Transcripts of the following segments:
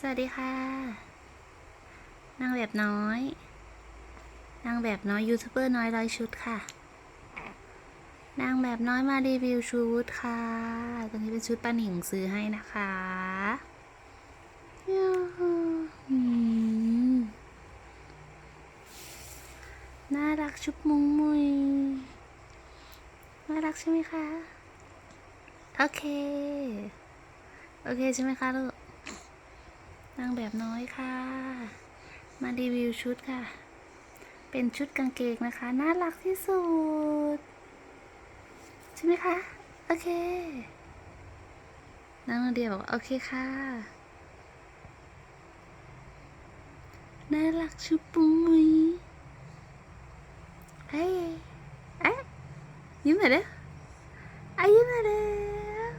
สวัสดีค่ะ นางแบบน้อย นางแบบน้อยยูทูบเบอร์น้อยร้อยชุดค่ะ นางแบบน้อยมารีวิวชุดค่ะ ตอนนี้เป็นชุดป้าหนิงซื้อให้นะคะน่ารักชุบมุงมุยน่ารักใช่ไหมคะ โอเค โอเคใช่ไหมคะลูก แบบน้อยค่ะ มารีวิวชุดค่ะ เป็นชุดกางเกงนะคะ น่ารักที่สุด ใช่ไหมคะ โอเคนางนาเดียบอกว่าโอเคค่ะ น่ารักชุบปุ้มยเฮ้ยเอ๊ะยิ้มหน่อยเด้ออะยิ้มหน่อยเด้อ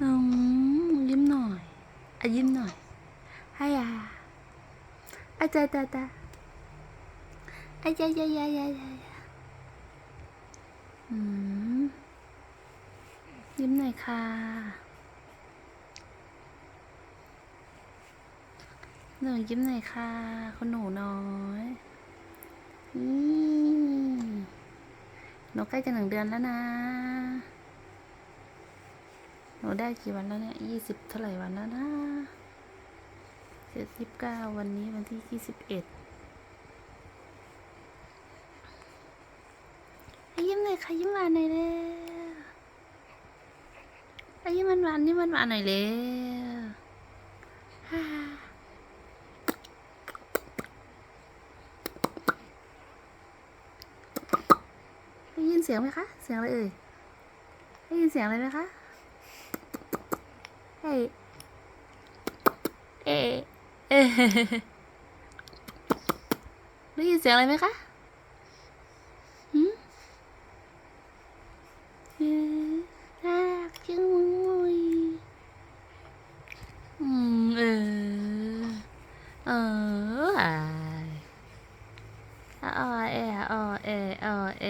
อืมยิ้มหน่อย อะยิ้มหน่อยให้อะอาจารย์ตาตาอาจารย์ยายายายายาอืมยิ้มหน่อยค่ะหนูยิ้มหน่อยค่ะคุณหนูน้อยนี่หนูใกล้จะหนึ่งเดือนแล้วนะ หนูได้กี่วันแล้วเนี่ยยี่สิบเท่าไหร่วันแล้วนะเจ็ดสิบเก้าวันนี้วันที่ยี่สิบเอ็ดยิ้มหน่อยค่ะยิ้มหวานหน่อยเร็วอะยิ้มหวานๆยิ้มหวานหน่อยเร็วฮ่าได้ยินเสียงไหมคะ เสียงอะไรเอ่ย ได้ยินเสียงอะไรไหมคะ เฮ้ยเอ๊ะเอ๊ะได้ยินเสียงอะไรไหมคะหืมเอ๊ะน่ารักจังเลยอืมเออเอออ่าอ่าเอออ่าเอออ่าเอ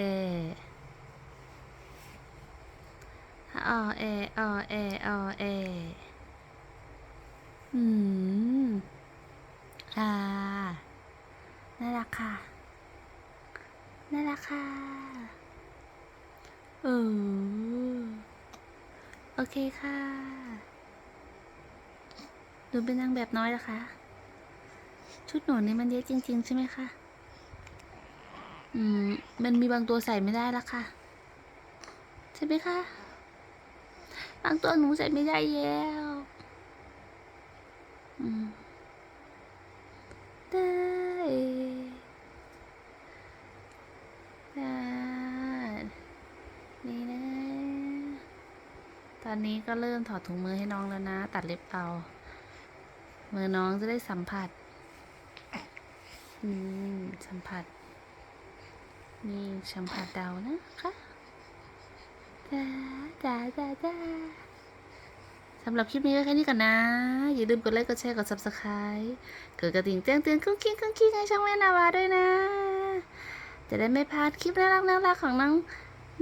อ่าเออ่าเออ่าเอ อืม ค่ะ น่ารักค่ะ น่ารักค่ะ เออ โอเคค่ะ หนูเป็นนางแบบน้อยนะคะ ชุดหนูนี่มันเยอะจริง ๆ ใช่ไหมคะ อืม มันมีบางตัวใส่ไม่ได้ละค่ะ ใช่ไหมคะ บางตัวหนูใส่ไม่ได้แล้ว ได้ได้นี่นะ ตอนนี้ก็เริ่มถอดถุงมือให้น้องแล้วนะ ตัดเล็บเอา มือน้องจะได้สัมผัส อืม สัมผัส นี่สัมผัสเดานะคะจ้าจ้าจ้าจ้าำหรับคลิปนี้ก็แค่นี้ก่อนนะ อย่าลืมกดไลค์กดแชร์กด subscribe กดกระดิ่งแจ้งเตือนกุ้งกิ้งกุ้งกิ้งให้ช่องแม่นาวาด้วยนะ จะได้ไม่พลาดคลิปน่ารักน่ารักของน้อง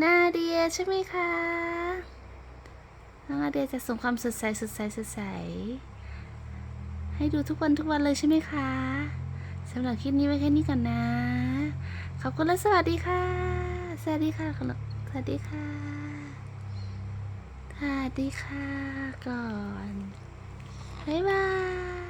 นาเดียใช่ไหมคะน้องนาเดียจะส่งความสดใสสดใสสดใสให้ดูทุกวันทุกวันเลยใช่ไหมคะสำหรับคลิปนี้ไว้แค่นี้ก่อนนะ ขอบคุณและสวัสดีค่ะ สวัสดีค่ะคุณสวัสดีค่ะ สดีค่ะก่อน บ๊ายบาย